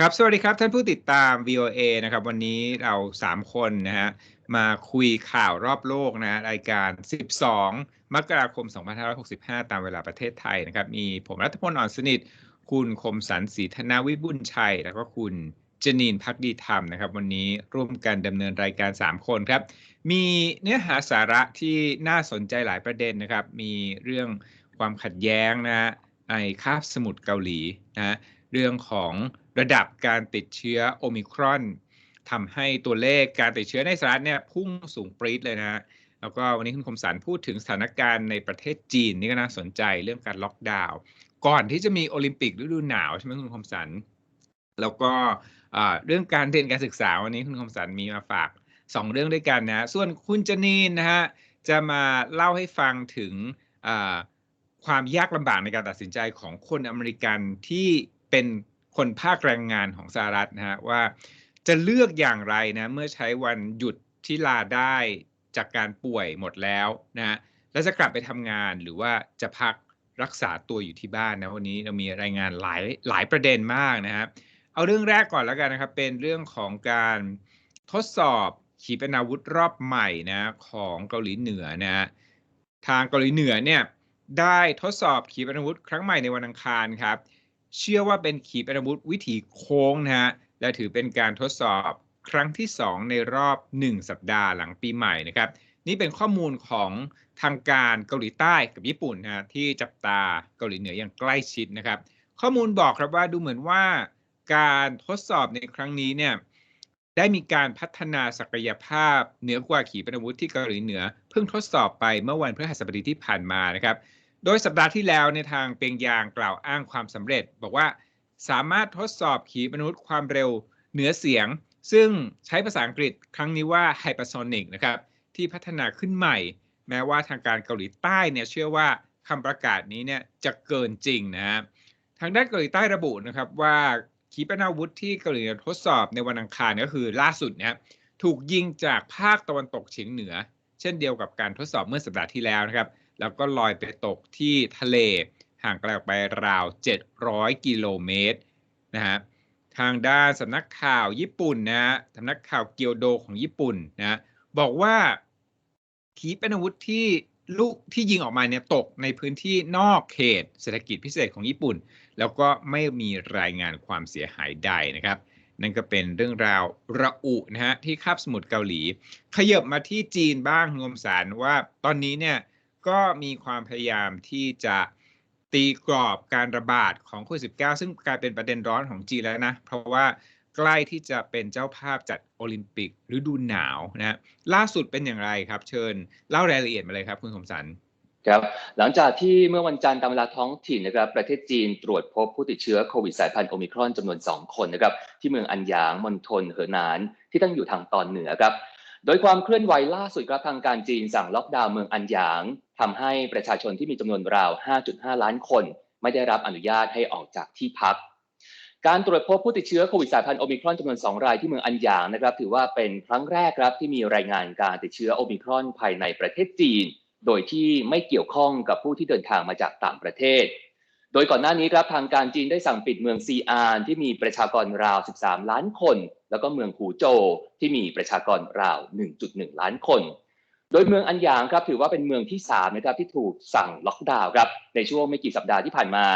ครับ สวัสดีครับ ท่านผู้ติดตาม VOA นะครับ วันนี้เรา 3 คนนะฮะมาคุยข่าวรอบโลกนะรายการ 12 มกราคม 2565 ตามเวลาประเทศไทยนะครับ มีผมรัฐพลอ่อนสนิท คุณคมสันศรีธนาวิบุญชัย แล้วก็คุณจนีนพักดีธรรมนะครับ วันนี้ร่วมกันดำเนินรายการ 3 คนครับ มีเนื้อหาสาระที่น่าสนใจหลายประเด็นนะครับ มีเรื่องความขัดแย้งนะฮะในคาบสมุทรเกาหลีนะเรื่องของ ระดับการติดเชื้อโอมิครอนทำให้ตัวเลขการติดเชื้อในสหรัฐเนี่ยพุ่งสูงปรี๊ดเลยนะฮะแล้วก็วันนี้คุณคมสันพูดถึงสถานการณ์ในประเทศจีนนี่ก็น่าสนใจเรื่องการล็อกดาวน์ก่อนที่จะมีโอลิมปิกฤดูหนาวใช่ไหมคุณคมสันแล้วก็เรื่องการเรียนการศึกษาวันนี้คุณคมสันมีมาฝาก 2 เรื่องด้วยกันนะส่วนคุณจนีนนะฮะจะมาเล่าให้ฟังถึงความยากลำบากในการตัดสินใจของคนอเมริกันที่เป็น คนภาคแรงงานของสหรัฐนะฮะว่าจะเลือกอย่างไรนะเมื่อใช้วันหยุดที่ลาได้จากการป่วยหมดแล้วนะแล้วจะกลับไปทำงานหรือว่าจะพักรักษาตัวอยู่ที่บ้านนะวันนี้เรามีรายงานหลายหลายประเด็นมากนะครับเอาเรื่องแรกก่อนแล้วกันนะครับ เป็นเรื่องของการทดสอบขีปนาวุธรอบใหม่นะของเกาหลีเหนือนะทางเกาหลีเหนือเนี่ยได้ทดสอบขีปนาวุธครั้งใหม่ในวันอังคารครับ เชื่อว่าเป็นขีปนาวุธวิถีโค้งนะฮะและถือเป็นการทดสอบครั้งที่ 2 ในรอบ 1 สัปดาห์หลังปีใหม่นะครับ นี่เป็นข้อมูลของทางการเกาหลีใต้กับญี่ปุ่นนะที่จับตาเกาหลีเหนืออย่างใกล้ชิดนะครับ ข้อมูลบอกครับว่าดูเหมือนว่าการทดสอบในครั้งนี้เนี่ยได้มีการพัฒนาศักยภาพเหนือกว่าขีปนาวุธที่เกาหลีเหนือ เพิ่งทดสอบไปเมื่อวันพฤหัสบดีที่ผ่านมานะครับ โดยสัปดาห์ที่แล้วในทางเปียงยางกล่าวอ้างความสำเร็จ บอกว่าสามารถทดสอบขีปนาวุธความเร็วเหนือเสียง ซึ่งใช้ภาษาอังกฤษครั้งนี้ว่า hypersonic นะครับที่พัฒนาขึ้นใหม่ แม้ว่าทางการเกาหลีใต้เนี่ยเชื่อว่าคำประกาศนี้เนี่ยจะเกินจริงนะทางด้านเกาหลีใต้ระบุนะครับว่าขีปนาวุธที่เกาหลีทดสอบในวันอังคารก็คือล่าสุดเนี่ยถูกยิงจากภาคตะวันตกเฉียงเหนือ เช่นเดียวกับการทดสอบเมื่อสัปดาห์ที่แล้วนะครับ แล้วก็ลอยไปตกที่ทะเลห่างไกลออกไปราว 700 กิโลเมตรนะฮะทางด้านสำนักข่าวญี่ปุ่นนะสำนักข่าวเกียวโดของญี่ปุ่นนะบอกว่าขีปนาวุธที่ลูกที่ยิงออกมาเนี่ยตกในพื้นที่นอกเขตเศรษฐกิจพิเศษของญี่ปุ่น แล้วก็ไม่มีรายงานความเสียหายใดนะครับ นั่นก็เป็นเรื่องราวระอุนะฮะที่คาบสมุทรเกาหลี ขยับมาที่จีนบ้างงมสารว่าตอนนี้เนี่ย ก็มีความพยายามที่จะตีกรอบการระบาดของโควิด -19 ซึ่งกลายเป็นประเด็นร้อนของจีนแล้วนะ เพราะว่าใกล้ที่จะเป็นเจ้าภาพจัดโอลิมปิกฤดูหนาวนะล่าสุดเป็นอย่างไรครับ เชิญเล่ารายละเอียดมาเลยครับคุณสมสันครับหลังจากที่เมื่อวันจันทร์ตามเวลาท้องถิ่นนะครับประเทศจีนตรวจพบผู้ติดเชื้อโควิดสายพันธุ์โอมิครอนจำนวน 2 คนนะครับที่เมืองอันหยางมณฑลเหอหนานที่ตั้งอยู่ทางตอนเหนือครับ โดยความเคลื่อนไหวล่าสุดครับทางการจีนสั่งล็อกดาวน์เมืองอันหยางทำให้ประชาชนที่มีจำนวนราว 5.5 ล้านคน ไม่ได้รับอนุญาตให้ออกจากที่พัก การตรวจพบผู้ติดเชื้อโควิดสายพันธุ์โอมิครอนจำนวน 2 รายที่เมืองอันหยางนะครับ ถือว่าเป็นครั้งแรกครับที่มีรายงานการติดเชื้อโอมิครอนภายในประเทศจีน โดยที่ไม่เกี่ยวข้องกับผู้ที่เดินทางมาจากต่างประเทศ ดยก่อนหน้านี้ครับทางการจีนได้สั่งปิดเมืองซีอานที่มีประชากรราว 13 ล้านคน แล้วก็เมืองหูโจที่มีประชากรราว 1.1 ล้านคน โดยเมืองอันยางครับถือว่าเป็นเมืองที่3นะครับที่ถูกสั่งล็อกดาวน์ครับในช่วงไม่กี่สัปดาห์ที่ผ่านมา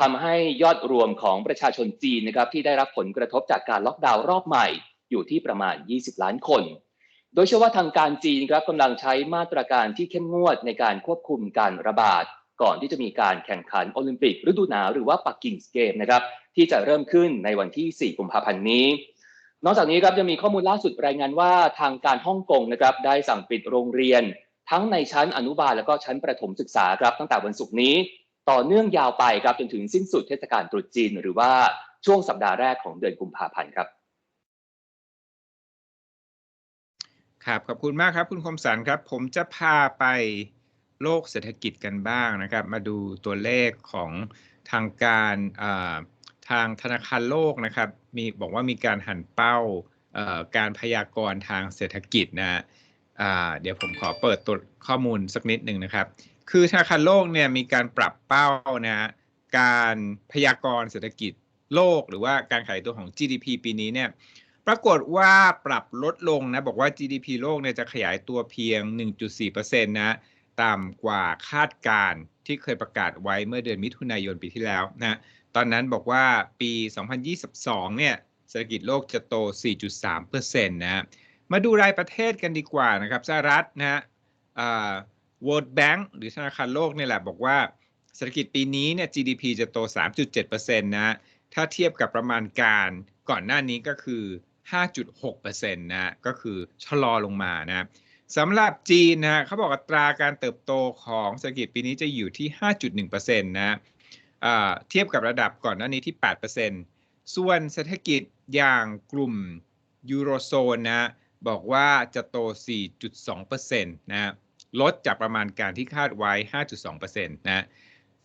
ทำให้ยอดรวมของประชาชนจีนนะครับที่ได้รับผลกระทบจากการล็อกดาวน์รอบใหม่ อยู่ที่ประมาณ 20 ล้านคน โดยเชื่อว่าทางการจีนครับกำลังใช้มาตรการที่เข้มงวดในการควบคุมการระบาด ก่อนที่จะมีการแข่งขันโอลิมปิกฤดูหนาวหรือว่าปักกิ่งเกมนะครับที่จะเริ่มขึ้นในวันที่ 4 กุมภาพันธ์นี้ นอกจากนี้ครับยังมีข้อมูลล่าสุดรายงานว่าทางการฮ่องกงนะครับได้สั่งปิดโรงเรียน ทั้งในชั้นอนุบาลและก็ชั้นประถมศึกษาครับตั้งแต่วันศุกร์นี้ ต่อเนื่องยาวไปครับจนถึงสิ้นสุดเทศกาลตรุษจีน หรือว่าช่วงสัปดาห์แรกของเดือนกุมภาพันธ์ครับครับขอบคุณมากครับคุณคมสันครับ ผมจะพาไป โลกเศรษฐกิจกันบ้างนะครับ มาดูตัวเลขของทางการทางธนาคารโลกนะครับมีบอกว่ามีการหันเป้าการพยากรณ์ทางเศรษฐกิจนะเดี๋ยวผมขอเปิดตัวข้อมูลสักนิดหนึ่งนะครับ คือธนาคารโลกเนี่ยมีการปรับเป้านะการพยากรณ์เศรษฐกิจโลก หรือว่าการขยายตัวของ GDP ปีนี้เนี่ยปรากฏว่าปรับลดลงนะบอกว่า GDP โลกเนี่ยจะขยายตัวเพียง 1.4%นะ ต่ำกว่าคาดการณ์ที่เคยประกาศไว้เมื่อเดือนมิถุนายนปีที่แล้วนะตอนนั้นบอกว่าปี 2022 เนี่ยเศรษฐกิจโลกจะโต 4.3%นะมาดูรายประเทศกันดีกว่านะครับสหรัฐนะฮะ World Bank หรือธนาคารโลกเนี่ยแหละบอกว่าเศรษฐกิจปีนี้เนี่ย GDP จะโต 3.7%นะถ้าเทียบกับประมาณการก่อนหน้านี้ก็คือ 5.6%นะก็คือชะลอลงมานะ สำหรับจีนนะเขาบอกอัตราการเติบโตของเศรษฐกิจปีนี้จะอยู่ที่ 5.1%นะเทียบกับระดับก่อนหน้านี้ที่ 8%ส่วนเศรษฐกิจอย่างกลุ่มยูโรโซนนะบอกว่าจะโต 4.2%นะลดจากประมาณการที่คาดไว้ 5.2%นะ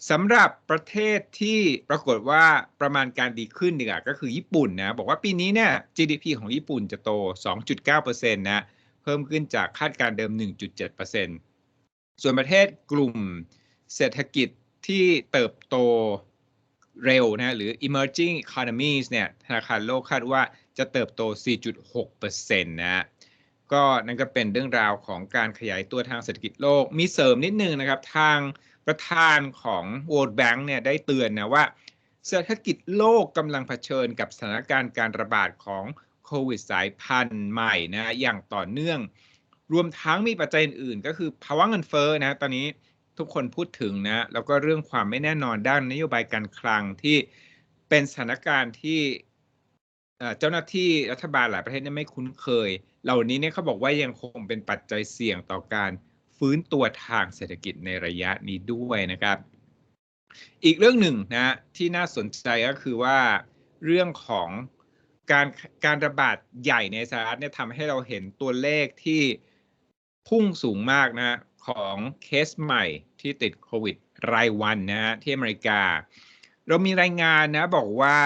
สำหรับประเทศที่ปรากฏว่าประมาณการดีขึ้นดีกว่าก็คือญี่ปุ่นนะบอกว่าปีนี้เนี่ย GDP ของญี่ปุ่นจะโต 2.9%นะ เพิ่มขึ้นจากคาดการเดิม 1.7%ส่วนประเทศกลุ่มเศรษฐกิจที่เติบโตเร็วนะหรือ emerging economies เนี่ยธนาคารโลกคาดว่าจะเติบโต 4.6%นะก็นั่นก็เป็นเรื่องราวของการขยายตัวทางเศรษฐกิจโลก มีเสริมนิดนึงนะครับ ทางประธานของ World Bank เนี่ยได้เตือนนะว่า เศรษฐกิจโลกกำลังเผชิญกับสถานการณ์การระบาดของ ควิดสายพันธุ์ใหม่นะอย่างต่อเนื่อง รวมทั้งมีปัจจัยอื่นๆก็คือภาวะเงินเฟ้อนะตอนนี้ทุกคนพูดถึงนะแล้วก็เรื่องความไม่แน่นอนด้านนโยบายการคลังที่เป็นสถานการณ์ที่เจ้าหน้าที่รัฐบาลหลายประเทศไม่คุ้นเคย เหล่านี้เนี่ยเขาบอกว่ายังคงเป็นปัจจัยเสี่ยงต่อการฟื้นตัวทางเศรษฐกิจในระยะนี้ด้วยนะครับ อีกเรื่องหนึ่งนะที่น่าสนใจก็คือว่าเรื่องของ การการระบาดใหญ่ในสหรัฐเนี่ยทำให้เราเห็นตัวเลขที่พุ่งสูงมากนะของเคสใหม่ที่ติดโควิดรายวันนะฮะที่อเมริกา เรามีรายงานนะบอกว่า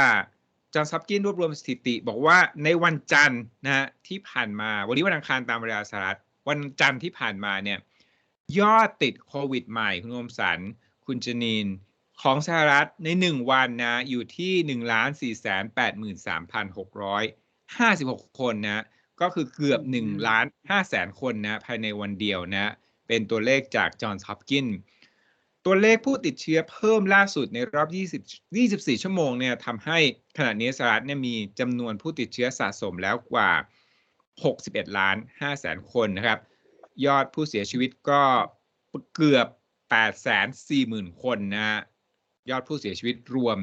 จอห์นซับกินรวบรวมสถิติ บอกว่าในวันจันทร์นะฮะที่ผ่านมา วันนี้วันอังคารตามเวลาสหรัฐวันจันทร์ที่ผ่านมาเนี่ยยอดติดโควิดใหม่คุณอมสัน คุณจนีน ของสหรัฐใน 1 วันนะอยู่ที่1ล้าน4 8 3 6 5 6 คนนะก็คือเกือบ1ล้าน5แสนคนนะภายในวันเดียวนะเป็นตัวเลขจากจอห์นฮอปกินตัวเลขผู้ติดเชื้อเพิ่มล่าสุดในรอบ 20 24 ชั่วโมงเนี่ยทำให้ขณะนี้สหรัฐเนี่ยมีจำนวนผู้ติดเชื้อสะสมแล้วกว่า 61 ล้าน5แสนคนนะครับยอดผู้เสียชีวิตก็เกือบ840,000 คนนะ ยอดผู้เสียชีวิตรวม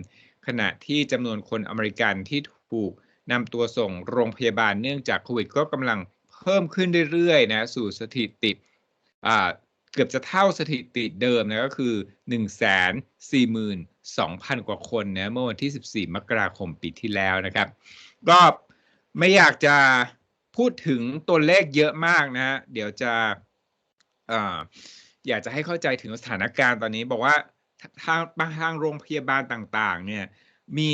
ขณะที่จำนวนคนอเมริกันที่ถูกนำตัวส่งโรงพยาบาลเนื่องจากโควิดก็กำลังเพิ่มขึ้นเรื่อยๆนะสู่สถิติเกือบจะเท่าสถิติเดิมนะก็คือ 142,000 กว่าคนนะเมื่อวันที่ 14 มกราคมปีที่แล้วนะครับ ก็ไม่อยากจะพูดถึงตัวเลขเยอะมากนะเดี๋ยวจะออยากจะให้เข้าใจถึงสถานการณ์ตอนนี้บอกว่า ทางทางโรงพยาบาลต่างๆ เนี่ย มี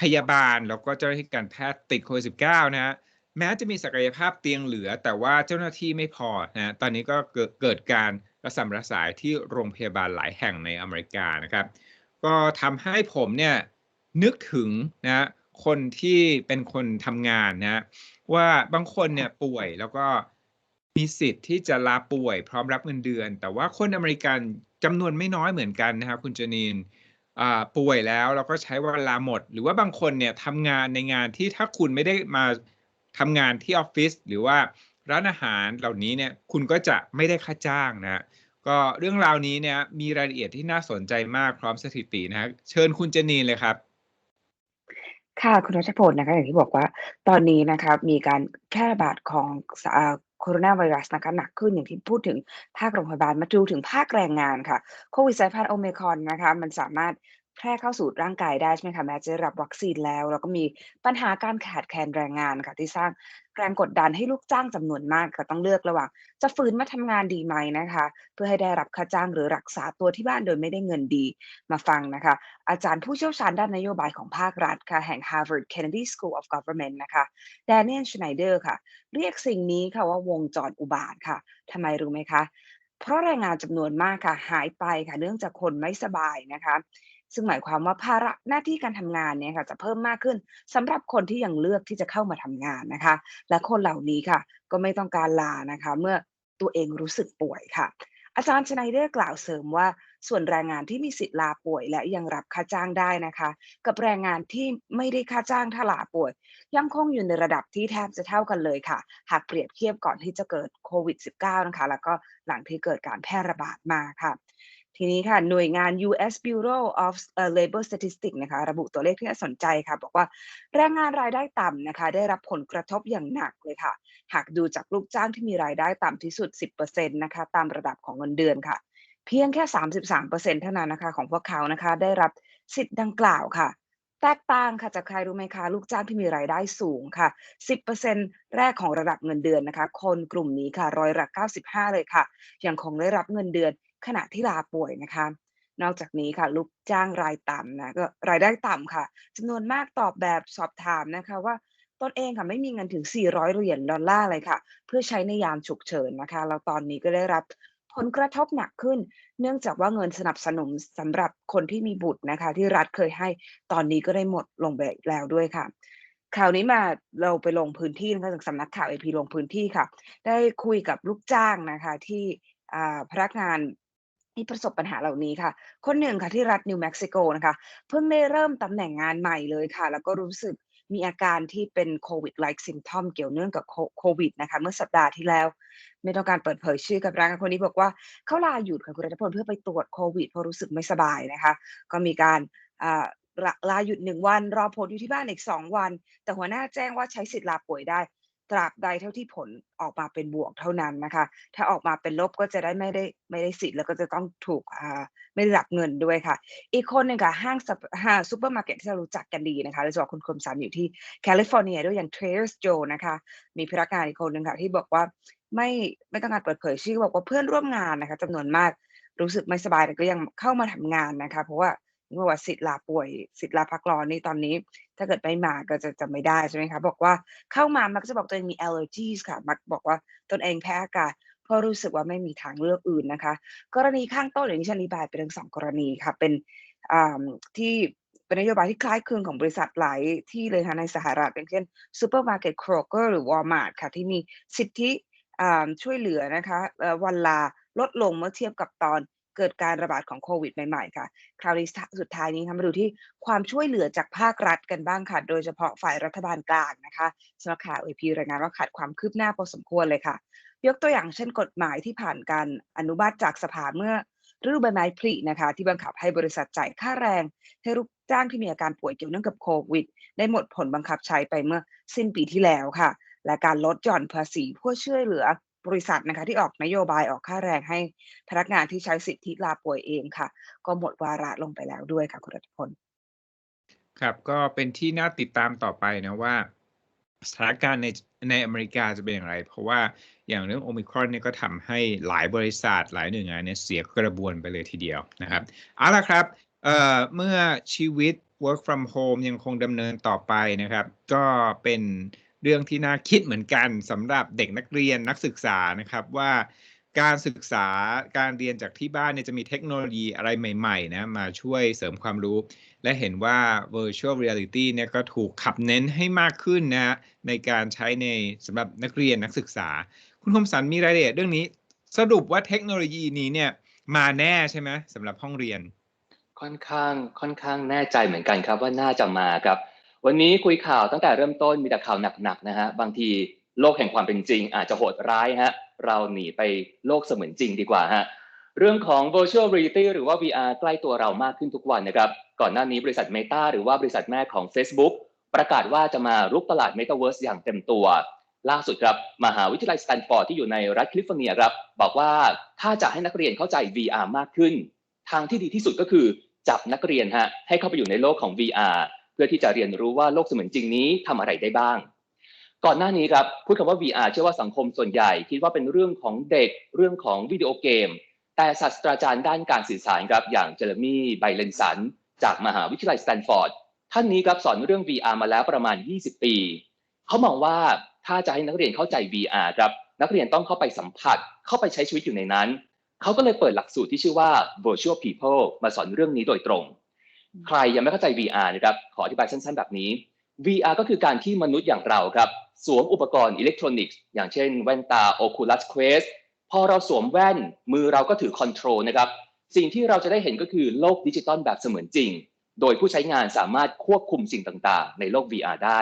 พยาบาลแล้วก็เจ้าหน้าที่การแพทย์ติดโควิด -19 นะฮะแม้จะมีศักยภาพเตียงเหลือ แต่ว่าเจ้าหน้าที่ไม่พอนะตอนนี้ก็เกิดเกิดการระสำระสายที่โรงพยาบาลหลายแห่งในอเมริกานะครับ ก็ทำให้ผมเนี่ยนึกถึงนะคนที่เป็นคนทำงานนะว่าบางคนเนี่ยป่วยแล้วก็มีสิทธิ์ที่จะลาป่วยพร้อมรับเงินเดือน แต่ว่าคนอเมริกัน จำนวนไม่น้อยเหมือนกันนะครับคุณจนีนป่วยแล้วเราก็ใช้เวลาหมด หรือว่าบางคนเนี่ยทำงานในงานที่ถ้าคุณไม่ได้มาทำงานที่ออฟฟิศหรือว่าร้านอาหารเหล่านี้เนี่ยคุณก็จะไม่ได้ค่าจ้างนะก็เรื่องราวนี้เนี่ยมีรายละเอียดที่น่าสนใจมากพร้อมสถิตินะฮะเชิญคุณเจนีนเลยครับ ค่ะคุณรัชพลนะคะอย่างที่บอกว่า ตอนนี้นะคะมีการแพร่ระบาดของ โคโรนาไวรัสนะคะหนักขึ้นอย่างที่พูดถึงภาคโรงพยาบาลมาดูถึงภาคแรงงานค่ะโควิดสายพันธุ์โอเมคอนนะคะมันสามารถแพร่เข้าสู่ร่างกายได้ใช่ไหมคะแม้จะรับวัคซีนแล้ว แล้วก็มีปัญหาการขาดแคลนแรงงานค่ะที่สร้าง แรงกดดันให้ลูกจ้างจำนวนมากก็ต้องเลือกระหว่าง จะฝืนมาทำงานดีไหมนะคะ เพื่อให้ได้รับค่าจ้างหรือรักษาตัวที่บ้านโดยไม่ได้เงินดีมาฟังนะคะ อาจารย์ผู้เชี่ยวชาญด้านนโยบายของภาครัฐค่ะแห่ง Harvard Kennedy School of Government นะคะแดเนียลชไนเดอร์ค่ะ เรียกสิ่งนี้ค่ะว่าวงจรอุบาทค่ะทำไมรู้ไหมคะ เพราะแรงงานจำนวนมากค่ะหายไปค่ะเนื่องจากคนไม่สบายนะคะ ซึ่งหมายความว่าภาระหน้าที่การทำงานเนี่ยค่ะจะเพิ่มมากขึ้นสำหรับคนที่ยังเลือกที่จะเข้ามาทำงานนะคะ และคนเหล่านี้ค่ะ ก็ไม่ต้องการลานะคะ เมื่อตัวเองรู้สึกป่วยค่ะ อาจารย์ชไนเดอร์กล่าวเสริมว่าส่วนแรงงานที่มีสิทธิ์ลาป่วย และยังรับค่าจ้างได้นะคะ กับแรงงานที่ไม่ได้ค่าจ้างถ้าลาป่วย ยังคงอยู่ในระดับที่แทบจะเท่ากันเลยค่ะ หากเปรียบเทียบก่อนที่จะเกิดโควิด -19 นะคะ แล้วก็หลังที่เกิดการแพร่ระบาดมาค่ะ ทีนี้ค่ะ หน่วยงาน U.S. Bureau of Labor Statistics นะคะ ระบุตัวเลขที่น่าสนใจค่ะ บอกว่าแรงงานรายได้ต่ำนะคะ ได้รับผลกระทบอย่างหนักเลยค่ะ หากดูจากลูกจ้างที่มีรายได้ต่ำที่สุด 10%นะคะ ตามระดับของเงินเดือนค่ะ เพียงแค่ 33%เท่านั้นนะคะ ของพวกเขานะคะ ได้รับสิทธิ์ดังกล่าวค่ะ แตกต่างค่ะจากใครรู้ไหมคะ ลูกจ้างที่มีรายได้สูงค่ะ 10%แรกของระดับเงินเดือนนะคะ คนกลุ่มนี้ค่ะร้อยละ95 เลยค่ะ ยังคงได้รับเงินเดือน ขณะที่ลาป่วยนะคะ นอกจากนี้ค่ะลูกจ้างรายต่ำนะก็รายได้ต่ำค่ะจำนวนมากตอบแบบสอบถามนะคะว่าตนเองค่ะไม่มีเงินถึง 400 เหรียญดอลลาร์เลยค่ะ เพื่อใช้ในยามฉุกเฉินนะคะแล้วตอนนี้ก็ได้รับผลกระทบหนักขึ้น เนื่องจากว่าเงินสนับสนุนสำหรับคนที่มีบุตรนะคะ ที่รัฐเคยให้ตอนนี้ก็ได้หมดลงไปแล้วด้วยค่ะคราวนี้มาเราไปลงพื้นที่นะคะจากสำนักข่าวเอพีลงพื้นที่ค่ะ ได้คุยกับลูกจ้างนะคะที่อ่าพนักงาน ที่ประสบปัญหาเหล่านี้ค่ะ คนหนึ่งค่ะที่รัฐนิวเม็กซิโกนะคะ เพิ่งได้เริ่มตำแหน่งงานใหม่เลยค่ะ แล้วก็รู้สึกมีอาการที่เป็นโควิด like symptom เกี่ยวเนื่องกับโคโควิดนะคะ เมื่อสัปดาห์ที่แล้ว ไม่ต้องการเปิดเผยชื่อกับพนักงานคนนี้บอกว่าเขาลาหยุดค่ะคุณรัฐพลเพื่อไปตรวจโควิดเพราะรู้สึกไม่สบายนะคะ ก็มีการอ่าลาลาหยุดหนึ่งวัน รอผลอยู่ที่บ้านอีกสองวัน แต่หัวหน้าแจ้งว่าใช้สิทธิ์ลาป่วยได้ ตราบใดเท่าที่ผลออกมาเป็นบวกเท่านั้นนะคะ ถ้าออกมาเป็นลบก็จะได้ไม่ได้ไม่ได้สิทธิ์แล้วก็จะต้องถูกอ่าไม่ได้รับเงินด้วยค่ะ อีกคนหนึ่งค่ะห้างสัปห้างซูเปอร์มาร์เก็ตที่เรารู้จักกันดีนะคะโดยเฉพาะคุณคมสันอยู่ที่แคลิฟอร์เนียด้วยอย่าง Trader Joe นะคะ มีพนักงานอีกคนหนึ่งค่ะที่บอกว่าไม่ไม่ต้องการเปิดเผยชื่อบอกว่าเพื่อนร่วมงานนะคะจำนวนมากรู้สึกไม่สบายแต่ก็ยังเข้ามาทำงานนะคะ เพราะว่า เมื่อว่าสิทธิ์ลาป่วยสิทธิ์ลาพักร้อนนี่ตอนนี้ ถ้าเกิดไม่มาก็จะจะไม่ได้ใช่ไหมคะ บอกว่าเข้ามามักจะบอกตัวเองมี allergies ค่ะ มักบอกว่าตนเองแพ้อากาศเพราะรู้สึกว่าไม่มีทางเลือกอื่นนะคะ กรณีข้างต้นอย่างที่ฉันอธิบายไปทั้งสองกรณีค่ะ เป็นอ่าที่เป็นนโยบายที่คล้ายคลึงของบริษัทหลายที่เลยค่ะในสหรัฐอย่างเช่นซูเปอร์มาร์เก็ตโครเกอร์หรือวอลมาร์ทค่ะ ที่มีสิทธิอ่าช่วยเหลือนะคะวันลาลดลงเมื่อเทียบกับตอน เกิดการระบาดของโควิดใหม่ ๆ ค่ะ คราวนี้สุดท้ายนี้ค่ะมาดูที่ความช่วยเหลือจากภาครัฐกันบ้างค่ะ โดยเฉพาะฝ่ายรัฐบาลกลางนะคะสำนักข่าว AP รายงานว่าขาดความคืบหน้าพอสมควรเลยค่ะ ยกตัวอย่างเช่นกฎหมายที่ผ่านการอนุมัติจากสภาเมื่อฤดูใบไม้ผลินะคะ ที่บังคับให้บริษัทจ่ายค่าแรง ให้ลูกจ้างที่มีอาการป่วยเกี่ยวเนื่องกับโควิด ได้หมดผลบังคับใช้ไปเมื่อสิ้นปีที่แล้วค่ะ และการลดหย่อนภาษีเพื่อช่วยเหลือ บริษัทนะคะที่ออกนโยบายออกค่าแรงให้พนักงานที่ใช้สิทธิลาป่วยเองค่ะ ก็หมดวาระลงไปแล้วด้วยค่ะคุณรัฐพลครับก็เป็นที่น่าติดตามต่อไปนะว่าสถานการณ์ในในอเมริกาจะเป็นอย่างไร เพราะว่าอย่างเรื่องโอมิครอนเนี่ยก็ทำให้หลายบริษัทหลายหน่วยงานเนี่ยเสียกระบวนไปเลยทีเดียวนะครับเอาละครับเอ่อเมื่อชีวิต work from home ยังคงดำเนินต่อไปนะครับ ก็เป็น เรื่องที่น่าคิดเหมือนกันสำหรับเด็กนักเรียนนักศึกษานะครับว่าการศึกษาการเรียนจากที่บ้านเนี่ยจะมีเทคโนโลยีอะไรใหม่ๆนะมาช่วยเสริมความรู้ และเห็นว่า virtual reality เนี่ยก็ถูกขับเน้นให้มากขึ้นนะฮะในการใช้ในสำหรับนักเรียนนักศึกษา คุณคมสันมีรายละเอียดเรื่องนี้ สรุปว่าเทคโนโลยีนี้เนี่ยมาแน่ใช่ไหมสำหรับห้องเรียน ค่อนข้างค่อนข้างแน่ใจเหมือนกันครับว่าน่าจะมาครับ วันนี้คุยข่าวตั้งแต่เริ่มต้นมีแต่ข่าวหนักๆนะฮะบางทีโลกแห่งความเป็นจริง อาจจะโหดร้ายฮะเราหนีไปโลกเสมือนจริงดีกว่าฮะเรื่องของ virtual reality หรือว่า VR ใกล้ตัวเรามากขึ้นทุกวันนะครับก่อนหน้านี้บริษัท Meta หรือว่าบริษัทแม่ของ Facebook ประกาศว่าจะมารุกตลาด Metaverse อย่างเต็มตัว ล่าสุดครับมหาวิทยาลัยสแตนฟอร์ดที่อยู่ในรัฐแคลิฟอร์เนียครับบอกว่าถ้าจะให้นักเรียนเข้าใจ VR มากขึ้น ทางที่ดีที่สุดก็คือจับนักเรียนฮะให้เข้าไปอยู่ในโลกของ VR เพื่อที่จะเรียนรู้ว่าโลกเสมือนจริงนี้ทำอะไรได้บ้าง ก่อนหน้านี้ครับพูดคำว่า VR เชื่อว่าสังคมส่วนใหญ่ คิดว่าเป็นเรื่องของเด็กเรื่องของวิดีโอเกม แต่ศาสตราจารย์ด้านการสื่อสารครับอย่างเจอร์มี่ไบเลนสันจากมหาวิทยาลัยสแตนฟอร์ดท่านนี้ครับสอนเรื่อง VR มาแล้วประมาณ 20 ปี เขามองว่าถ้าจะให้นักเรียนเข้าใจ VR ครับนักเรียนต้องเข้าไปสัมผัส เข้าไปใช้ชีวิตอยู่ในนั้น เขาก็เลยเปิดหลักสูตรที่ชื่อว่า Virtual People มาสอนเรื่องนี้โดยตรง ใครยังไม่เข้าใจ VR นะครับขออธิบายสั้นๆ แบบนี้ VR ก็คือการที่มนุษย์อย่างเราครับสวมอุปกรณ์อิเล็กทรอนิกส์อย่างเช่นแว่นตา Oculus Quest พอเราสวมแว่นมือเราก็ถือคอนโทรลนะครับสิ่งที่เราจะได้เห็นก็คือโลกดิจิตอลแบบเสมือนจริง โดยผู้ใช้งานสามารถควบคุมสิ่งต่างๆ ในโลก VR ได้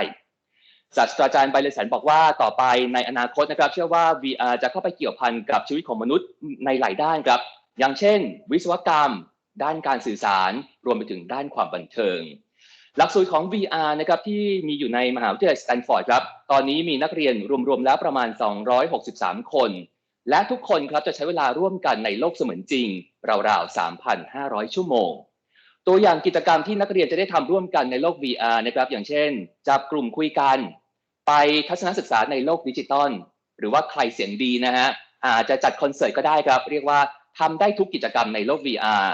ศาสตราจารย์ไบเลสันบอกว่าต่อไปในอนาคตนะครับ เชื่อว่า VR จะเข้าไปเกี่ยวพันกับชีวิตของมนุษย์ในหลายด้านครับ อย่างเช่น วิศวกรรม ด้านการสื่อสารรวมไปถึงด้านความบันเทิง หลักสูตรของ VR นะครับที่มีอยู่ในมหาวิทยาลัยสแตนฟอร์ดครับตอนนี้มีนักเรียนรวมๆแล้วประมาณ 263 คน และทุกคนครับจะใช้เวลาร่วมกันในโลกเสมือนจริง ราวๆ 3,500 ชั่วโมง ตัวอย่างกิจกรรมที่นักเรียนจะได้ทำร่วมกันในโลก VR นะครับอย่างเช่น จับกลุ่มคุยกัน ไปทัศนศึกษาในโลกดิจิตอลหรือว่าใครเสียงดีนะฮะอาจจะจัดคอนเสิร์ตก็ได้ครับ เรียกว่าทำได้ทุกกิจกรรมในโลก VR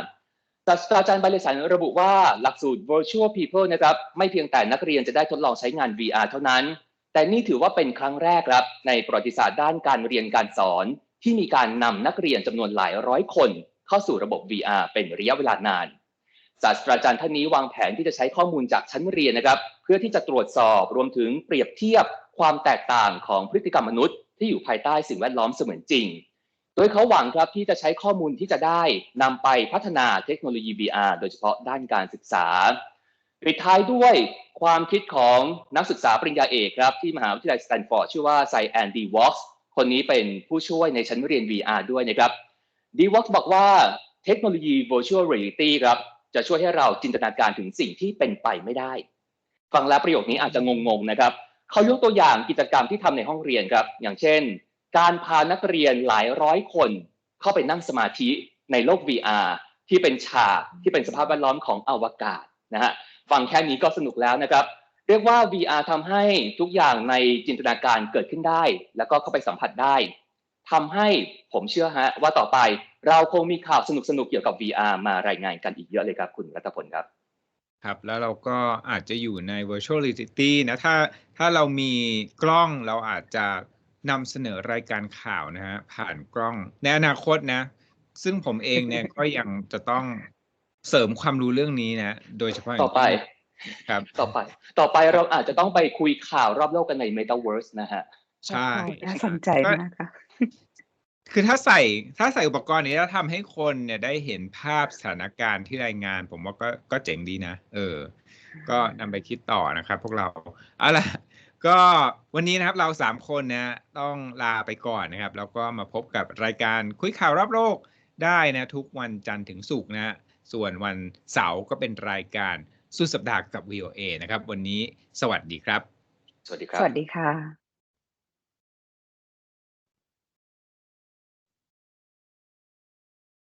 ศาสตราจารย์บเลสันระบุว่าหลักสูตร virtual people นะครับไม่เพียงแต่นักเรียนจะได้ทดลองใช้งาน VR เท่านั้น แต่นี่ถือว่าเป็นครั้งแรกครับ ในประวัติศาสตร์ด้านการเรียนการสอน ที่มีการนำนักเรียนจำนวนหลายร้อยคน เข้าสู่ระบบ VR เป็นระยะเวลานานศาสตราจารย์ท่านนี้วางแผนที่จะใช้ข้อมูลจากชั้นเรียนนะครับ เพื่อที่จะตรวจสอบรวมถึงเปรียบเทียบความแตกต่างของพฤติกรรมมนุษย์ ที่อยู่ภายใต้สิ่งแวดล้อมเสมือนจริง โดยเขาหวังครับที่จะใช้ข้อมูลที่จะได้นำไปพัฒนาเทคโนโลยี VR โดยเฉพาะด้านการศึกษา ปิดท้ายด้วยความคิดของนักศึกษาปริญญาเอกครับ ที่มหาวิทยาลัยสแตนฟอร์ดชื่อว่าไซแอนดีวอล์กคนนี้เป็นผู้ช่วยในชั้นเรียน VR ด้วยนะครับดีวอล์กบอกว่าเทคโนโลยี virtual reality ครับจะช่วยให้เราจินตนาการถึงสิ่งที่เป็นไปไม่ได้ ฟังแล้วประโยคนี้อาจจะงงๆนะครับเขายกตัวอย่างกิจกรรมที่ทำในห้องเรียนครับ อย่างเช่น การพานักเรียนหลายร้อยคนเข้าไปนั่งสมาธิในโลก VR ที่เป็นฉากที่เป็นสภาพแวดล้อมของอวกาศนะฮะฟังแค่นี้ก็สนุกแล้วนะครับ เรียกว่า VR ทำให้ทุกอย่างในจินตนาการเกิดขึ้นได้ แล้วก็เข้าไปสัมผัสได้ทำให้ผมเชื่อฮะว่าต่อไปเราคงมีข่าวสนุกๆเกี่ยวกับ VR มารายงานกันอีกเยอะเลยครับคุณรัตพลครับครับแล้วเราก็อาจจะอยู่ใน virtual reality นะถ้าถ้าเรามีกล้องเราอาจจะ นำเสนอรายการข่าวนะฮะผ่านกล้องในอนาคตนะ ซึ่งผมเองเนี่ย ก็ยังจะต้องเสริมความรู้เรื่องนี้นะ โดยเฉพาะย่างต่อไปยิ่งครับ ต่อไป ต่อไปเราอาจจะต้องไปคุยข่าวรอบโลกกันใน Metaverse นะฮะ ใช่น่าสนใจมากค่ะคือถ้าใส่ถ้าใส่อุปกรณ์นี้แล้วทำให้คนเนี่ยได้เห็นภาพสถานการณ์ที่รายงาน ผมว่าก็ก็เจ๋งดีนะ เออ ก็นำไปคิดต่อนะครับพวกเราเอาล่ะ ก็วันนี้นะครับเราสามคนนะต้องลาไปก่อนนะครับ แล้วก็มาพบกับรายการคุยข่าวรอบโลกได้นะ ทุกวันจันทร์ถึงศุกร์นะ ส่วนวันเสาร์ก็เป็นรายการสุดสัปดาห์กับ VOA นะครับ วันนี้สวัสดีครับ สวัสดีครับ สวัสดีค่ะ